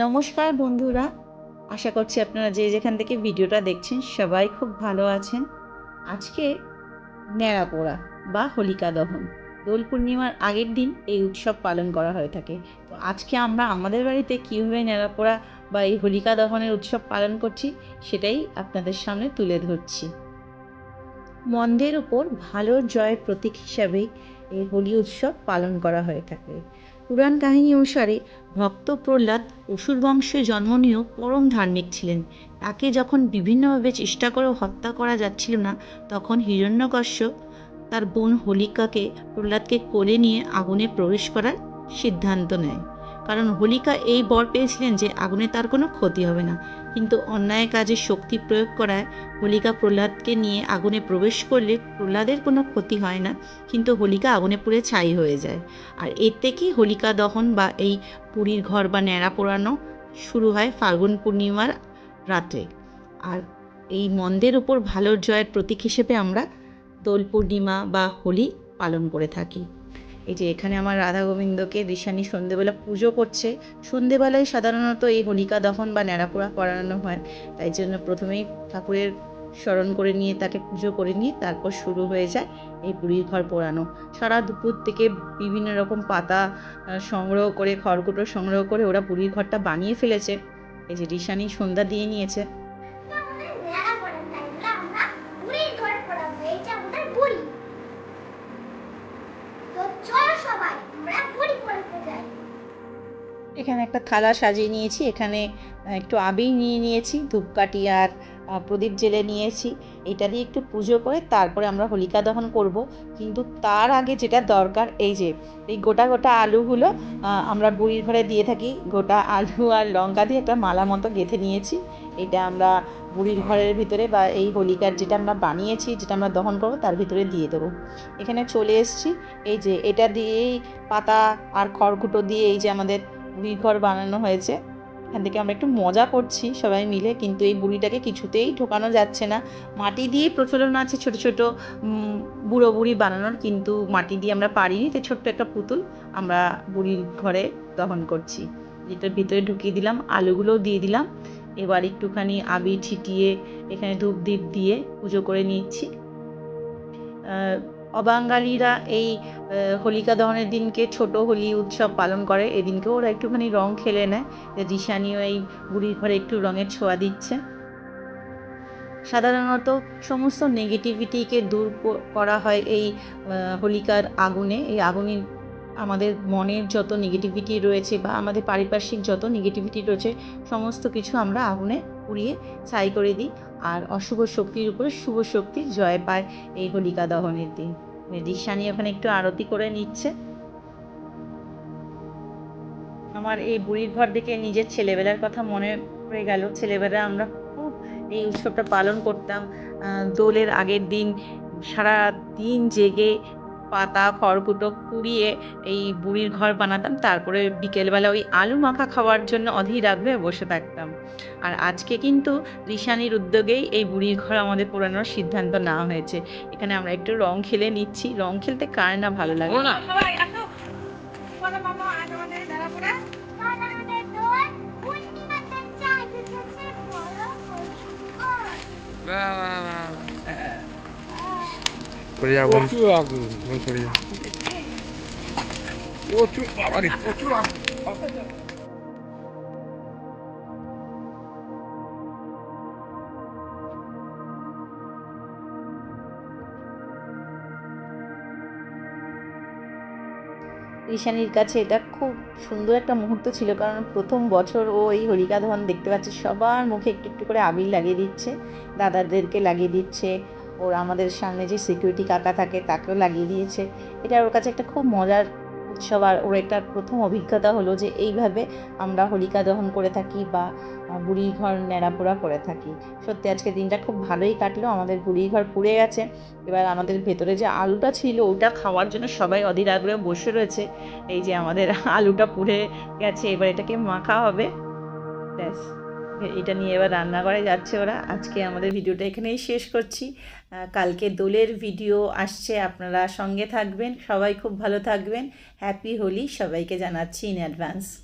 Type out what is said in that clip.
নমস্কার বন্ধুরা। আশা করছি আপনারা যে যেখান থেকে ভিডিওটা দেখছেন সবাই খুব ভালো আছেন। আজকে ন্যাড়া পোড়া বা হোলিকা দহন। দোল পূর্ণিমার আগের দিন এই উৎসব পালন করা হয়ে থাকে। তো আজকে আমরা আমাদের বাড়িতে কীভাবে ন্যাড়া পোড়া বা এই হোলিকা দহনের উৎসব পালন করছি সেটাই আপনাদের সামনে তুলে ধরছি। মন্দের উপর ভালোর জয়ের প্রতীক হিসাবেই এই হোলি উৎসব পালন করা হয়ে থাকে। পুরাণ কাহিনী অনুসারে ভক্ত প্রহ্লাদ অসুর বংশে জন্ম নিয়েও পরম ধার্মিক ছিলেন। তাকে যখন বিভিন্নভাবে চেষ্টা করেও হত্যা করা যাচ্ছিল না, তখন হিরণ্যকশ্য তার বোন হোলিকাকে প্রহ্লাদকে কোলে নিয়ে আগুনে প্রবেশ করার সিদ্ধান্ত নেয়। কারণ হোলিকা এই বর পেয়েছিলেন যে আগুনে তার কোনো ক্ষতি হবে না। কিন্তু অন্যায় কাজে শক্তি প্রয়োগ করায় হোলিকা প্রহ্লাদকে নিয়ে আগুনে প্রবেশ করলে প্রহ্লাদের কোনো ক্ষতি হয় না, কিন্তু হোলিকা আগুনে পুড়ে ছাই হয়ে যায়। আর এর থেকেই হোলিকা দহন বা এই পুরীর ঘর বা ন্যাড়া পোড়ানো শুরু হয় ফাল্গুন পূর্ণিমার রাতে। আর এই মন্দের উপর ভালোর জয়ের প্রতীক হিসেবে আমরা দোল পূর্ণিমা বা হোলি পালন করে থাকি। এই যে এখানে আমার রাধা গোবিন্দকে ঋষানি সন্ধেবেলা পুজো করছে। সন্ধেবেলায় সাধারণত এই হোলিকা দহন বা ন্যাড়াপোড়া করানো হয়। তাই জন্য প্রথমেই ঠাকুরের স্মরণ করে নিয়ে তাকে পুজো করে নিয়ে তারপর শুরু হয়ে যায় এই পুরীর ঘর পোড়ানো। সারা দুপুর থেকে বিভিন্ন রকম পাতা সংগ্রহ করে, খড়কুটো সংগ্রহ করে ওরা পুরীর ঘরটা বানিয়ে ফেলেছে। এই যে ঋষানি সন্ধ্যা দিয়ে নিয়েছে। এখানে একটা থালা সাজিয়ে নিয়েছি, এখানে একটু আবির নিয়ে নিয়েছি, ধূপকাঠি আর প্রদীপ জেলে নিয়েছি। এটা দিয়ে একটু পুজো করে তারপরে আমরা হোলিকা দহন করব। কিন্তু তার আগে যেটা দরকার, এই যে, এই গোটা গোটা আলুগুলো আমরা বুড়ির ঘরে দিয়ে থাকি। গোটা আলু আর লঙ্কা দিয়ে একটা মালা মতো গেঁথে নিয়েছি। এটা আমরা বুড়ির ঘরের ভিতরে বা এই হোলিকার যেটা আমরা বানিয়েছি, যেটা আমরা দহন করব, তার ভিতরে দিয়ে দেবো। এখানে চলে এসেছি। এই যে, এটা দিয়েই পাতা আর খড়কুটো দিয়ে এই যে আমাদের ঘর বানানো হয়েছে। এখান থেকে আমরা একটু মজা করছি সবাই মিলে, কিন্তু এই বুড়িটাকে কিছুতেই ঢোকানো যাচ্ছে না। মাটি দিয়ে প্রচলন আছে ছোট ছোট বুড়ো বুড়ি বানানোর, কিন্তু মাটি দিয়ে আমরা পারিনি। তো ছোট্ট একটা পুতুল আমরা বুড়ির ঘরে দহন করছি। যেটার ভিতরে ঢুকিয়ে দিলাম, আলুগুলোও দিয়ে দিলাম। এবার একটুখানি আবির ছিটিয়ে এখানে ধূপ দ্বীপ দিয়ে পুজো করে নিচ্ছি। অবাঙালিরা এই হোলিকা দহনের দিনকে ছোট হোলি উৎসব পালন করে। এদিনকে ওরা একটুখানি রং খেলে নেয়। দিশানিও এই বুড়ির ঘরে একটু রঙের ছোঁয়া দিচ্ছে। সাধারণত সমস্ত নেগেটিভিটিকে দূর করা হয় এই হোলিকার আগুনে। এই আগুনে আমাদের মনের যত নেগেটিভিটি রয়েছে বা আমাদের পারিপার্শ্বিক যত নেগেটিভিটি রয়েছে, সমস্ত কিছু আমরা আগুনে পুড়িয়ে ছাই করে দিই। আর অশুভ শক্তির উপরে শুভ শক্তির জয় পায় এই হোলিকা দহনের দিন। দিশানি ওখানে একটু আরতি করে নিচ্ছে। আমার এই বুড়ির ঘর দেখে নিজের ছেলেবেলার কথা মনে পড়ে গেল। ছেলেবেলা আমরা খুব এই উৎসবটা পালন করতাম। দোলের আগের দিন সারা দিন জেগে পাতা খড়কুটো কুড়িয়ে এই বুড়ির ঘর বানাতাম। তারপরে বিকেলবেলা ওই আলু মাখা খাওয়ার জন্য অধীর আগ্রহে বসে থাকতাম। আর আজকে কিন্তু ঋষানির উদ্যোগেই এই বুড়ির ঘর আমাদের পোড়ানোর সিদ্ধান্ত নেওয়া হয়েছে। এখানে আমরা একটু রং খেলে নিচ্ছি। রং খেলতে কার না ভালো লাগে? আমাদের করে যা প্রচুর করে যা প্রচুর বাবারে প্রচুর ঈশানীর কাছে এটা খুব সুন্দর একটা মুহূর্ত ছিল কারণ প্রথম বছর ও এই হোলিকা দহন দেখতে পাচ্ছে সবার মুখে একটু একটু করে আবির লাগিয়ে দিচ্ছে দাদাদেরকে লাগিয়ে দিচ্ছে ওর আমাদের সামনে যে সিকিউরিটি কাকা থাকে তাকেও লাগিয়ে দিয়েছে। এটা ওর কাছে একটা খুব মজার উৎসব আর ওর একটা প্রথম অভিজ্ঞতা হলো যে এইভাবে আমরা হোলিকা দহন করে থাকি বা বুড়ির ঘর ন্যাড়াপোড়া করে থাকি। সত্যি আজকে দিনটা খুব ভালোই কাটলো, আমাদের বুড়ির ঘর পুড়ে গেছে। এবার আমাদের ভেতরে যে আলুটা ছিল ওটা খাওয়ার জন্য সবাই অধীর আগ্রহে বসে রয়েছে। এই যে আমাদের আলুটা পুড়ে গেছে, এবার এটাকে মাখা হবে। ব্যাস। এটা নিয়ে এবার রান্না করে যাচ্ছে ওরা। আজকে আমাদের ভিডিওটা এখানেই শেষ করছি। কালকে দোলের ভিডিও আসছে, আপনারা সঙ্গে থাকবেন। সবাই খুব ভালো থাকবেন। হ্যাপি হোলি সবাইকে জানাচ্ছি ইন অ্যাডভান্স